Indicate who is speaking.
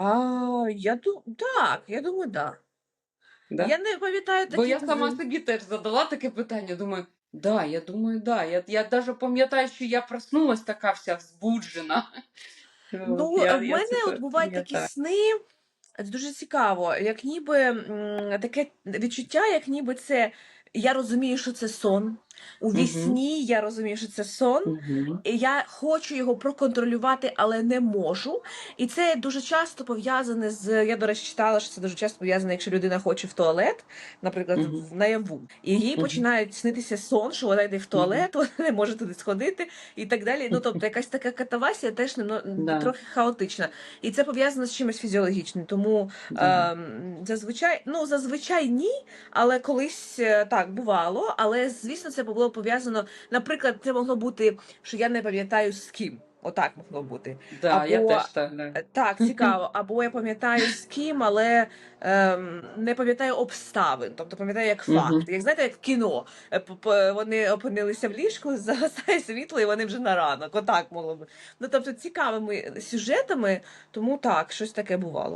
Speaker 1: А, я ду так, я думаю, да.
Speaker 2: Да?
Speaker 1: Я не пам'ятаю
Speaker 2: Бо я сама собі теж задала таке питання. Думаю, да, я думаю, да. Я, я даже пам'ятаю, що я проснулась така вся взбуджена.
Speaker 1: Ну,
Speaker 2: я,
Speaker 1: в
Speaker 2: я
Speaker 1: мене
Speaker 2: це
Speaker 1: от бувають такі
Speaker 2: пам'ятаю.
Speaker 1: сни, це дуже цікаво, як ніби м, таке відчуття, як ніби це я розумію, що це сон. У вісні я розумію, що це сон.
Speaker 2: Мгм.
Speaker 1: І я хочу його проконтролювати, але не можу. І це дуже часто пов'язане з. Я, до речі, читала, що це дуже часто пов'язане, якщо людина хоче в туалет, наприклад, в наяву. І їй
Speaker 2: Мгм.
Speaker 1: починають снитися сон, що вона йде в туалет, вона не може туди сходити і так далі. Ну, тобто, якась така катавасія теж немно-
Speaker 2: Да.
Speaker 1: трохи хаотична. І це пов'язано з чимось фізіологічним. Тому
Speaker 2: Да.
Speaker 1: ем, зазвичай, ну зазвичай ні, але колись е, так бувало. Але звісно, це було пов'язано. Наприклад, це могло бути, що я не пам'ятаю з ким. Отак могло бути.
Speaker 2: Да, я
Speaker 1: Або
Speaker 2: теж так. Да.
Speaker 1: Так, цікаво. Або я пам'ятаю з ким, але ем, не пам'ятаю обставин. Тобто пам'ятаю як факт.
Speaker 2: Мгм.
Speaker 1: Як знаєте, як в кіно. Е, Вони опинилися в ліжку, загасає світло, і вони вже на ранок. Отак могло би. Ну тобто цікавими сюжетами, тому так, щось таке бувало.